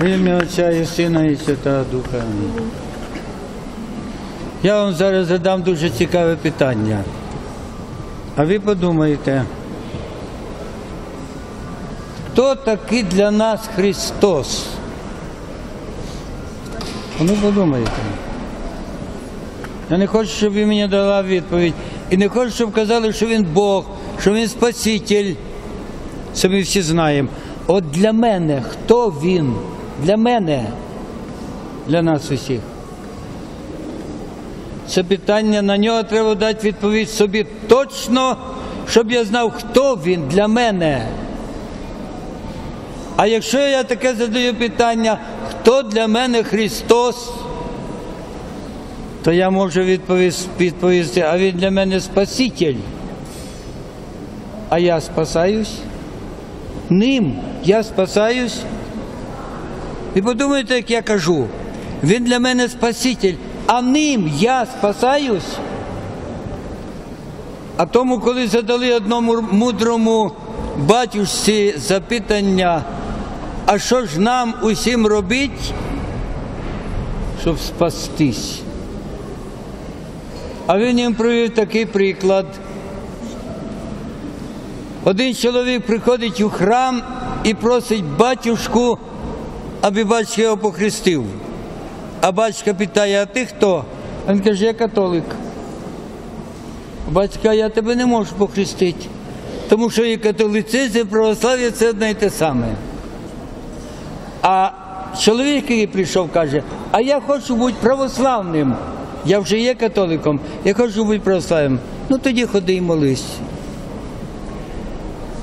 В ім'я Отця і Сина і Святого Духа. Я вам зараз задам дуже цікаве питання. А ви подумаєте, хто такий для нас Христос? Ну подумайте. Я не хочу, щоб ви мені дала відповідь. І не хочу, щоб казали, що він Бог, що він Спаситель. Це ми всі знаємо. От для мене, хто він? Для мене, для нас усіх. Це питання на нього треба дати відповідь собі точно, щоб я знав, хто він для мене. А якщо я таке задаю питання, хто для мене Христос, то я можу відповісти, а він для мене Спаситель. А я спасаюсь? Ним я спасаюсь. І подумайте, як я кажу, він для мене Спаситель, а ним я спасаюсь. А тому, коли задали одному мудрому батюшці запитання, а що ж нам усім робить, щоб спастись? А він їм провів такий приклад. Один чоловік приходить у храм і просить батюшку, аби батько його похрестив. А батько питає, а ти хто? Він каже, я католик. Батька, я тебе не можу похрестити, тому що і католицизм, і православ'я це одне й те саме. А чоловік, який прийшов, каже, а я хочу бути православним. Я вже є католиком, я хочу бути православним. Ну тоді ходи і молись.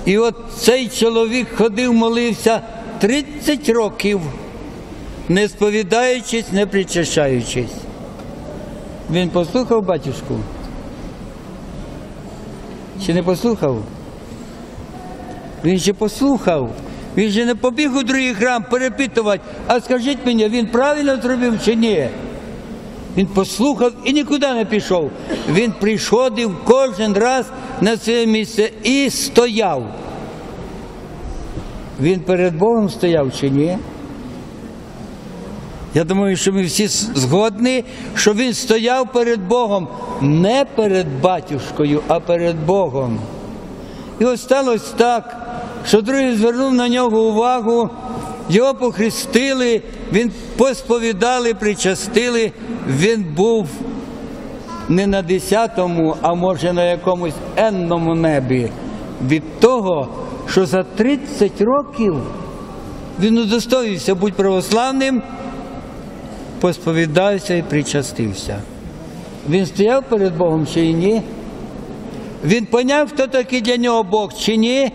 І от цей чоловік ходив, молився 30 років, не сповідаючись, не причащаючись. Він послухав батюшку? Чи не послухав? Він ще послухав. Він же не побіг у другий храм перепитувати, а скажіть мені, він правильно зробив чи ні? Він послухав і нікуди не пішов. Він приходив кожен раз на своє місце і стояв. Він перед Богом стояв чи ні? Я думаю, що ми всі згодні, що він стояв перед Богом не перед батюшкою, а перед Богом. І ось сталося так, що другий звернув на нього увагу, його похрестили, він посповідали, причастили, він був не на десятому, а може на якомусь енному небі від того, що за 30 років він удостоївся бути православним, посповідався і причастився. Він стояв перед Богом чи ні? Він поняв, хто такий для нього Бог чи ні?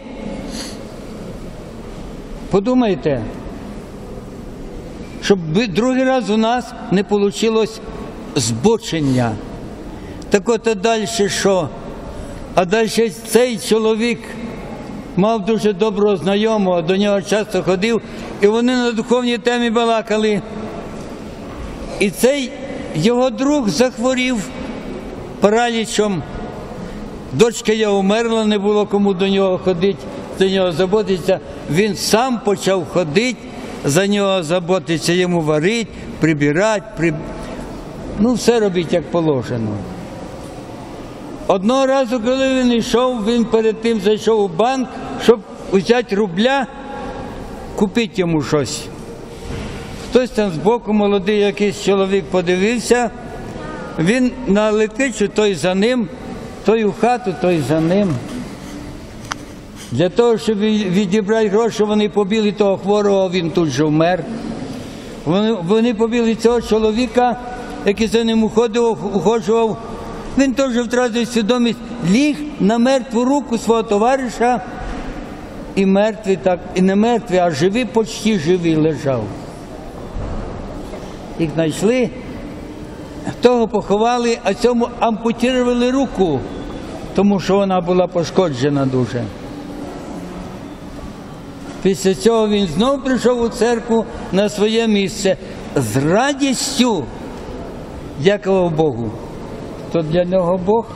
Подумайте, щоб другий раз у нас не вийшло збочення. Так от а далі що? А далі цей чоловік мав дуже доброго знайомого, до нього часто ходив, і вони на духовній темі балакали. І цей його друг захворів паралічом. Дочка його умерла, не було кому до нього ходити, до нього заботитися. Він сам почав ходити, за нього заботитися, йому варить, прибирати, при... ну все робить як положено. Одного разу, коли він йшов, він перед тим зайшов у банк, щоб взяти рубля, купити йому щось. Хтось там збоку молодий якийсь чоловік подивився, він на летичу, той за ним, той у хату, той за ним. Для того, щоб відібрати гроші, вони побіли того хворого, він тут же вмер. Вони вони побіли цього чоловіка, який за ним уходив, уходжував. Він теж втратив свідомість, ліг на мертву руку свого товариша, і мертвий так, і не мертвий, а живий, почти живий лежав. Їх знайшли, того поховали, а цьому ампутували руку, тому що вона була пошкоджена дуже. Після цього він знову прийшов у церкву на своє місце з радістю дякував Богу. То для нього Бог.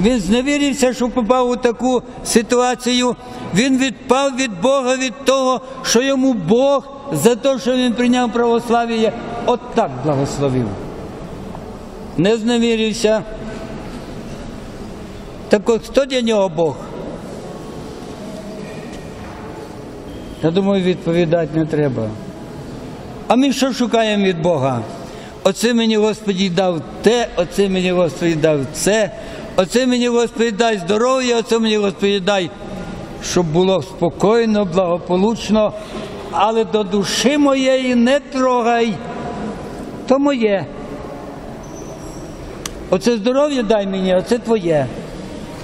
Він зневірився, що попав у таку ситуацію. Він відпав від Бога від того, що йому Бог за те, що він прийняв православ'я, от так благословив. Не зневірився. Так от хто для нього Бог? Я думаю, відповідати не треба. А ми що шукаємо від Бога? Оце мені Господь дав те, оце мені Господь дав це, оце мені Господь дай здоров'я, оце мені Господь дай, щоб було спокійно, благополучно, але до душі моєї не трогай. То моє. Оце здоров'я дай мені, оце твоє.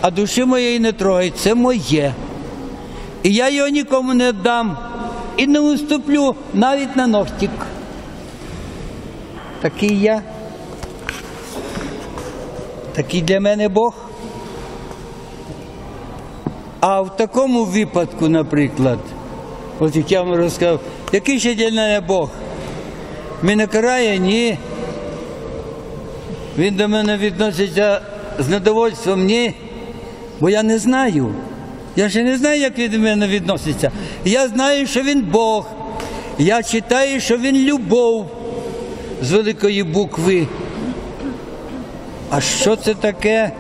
А душі моєї не трогай, це моє. І я його нікому не дам і не уступлю навіть на ногтик. Такий я. Такий для мене Бог. А в такому випадку, наприклад, от як я вам розказав, який ще для мене Бог? Мене карає? Ні. Він до мене відноситься з недовольством? Ні. Бо я не знаю. Я ще не знаю, як він до мене відноситься. Я знаю, що він Бог. Я читаю, що він любов з великої букви. А що це таке?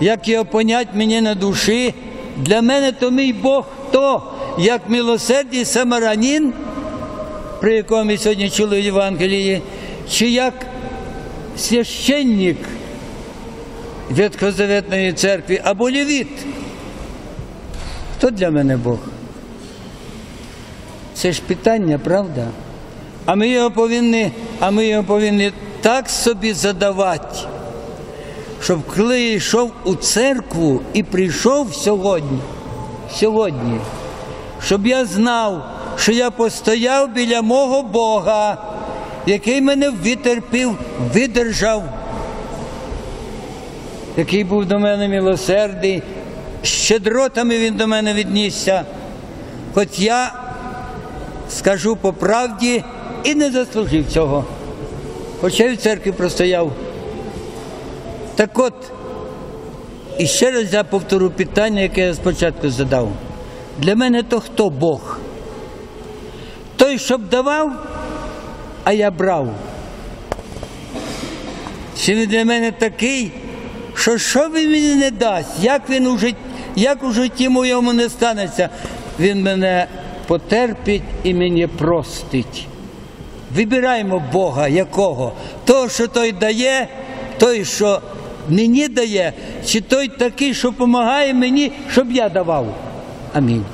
Як його понять мені на душі? Для мене то мій Бог хто? Як милосердний самаранін, про якого ми сьогодні чули в Євангелії, чи як священник Ветхозаветної церкви або левіт. Хто для мене Бог? Це ж питання, правда? А ми його повинні, а ми його повинні так собі задавати, щоб коли я йшов у церкву і прийшов сьогодні, сьогодні, щоб я знав, що я постояв біля мого Бога, який мене витерпів, видержав, який був до мене милосердий, щедротами він до мене віднісся. Хоч я скажу по правді і не заслужив цього. Хоча й в церкві простояв. Так от, і ще раз я повторю питання, яке я спочатку задав. Для мене то хто Бог? Той, щоб давав, а я брав. Чи він для мене такий, що що він мені не дасть, як він у житті, як у житті моєму не станеться, він мене потерпить і мені простить. Вибираємо Бога якого? Того, що той дає, той, що мені дає, чи той такий, що допомагає мені, щоб я давав. Амінь.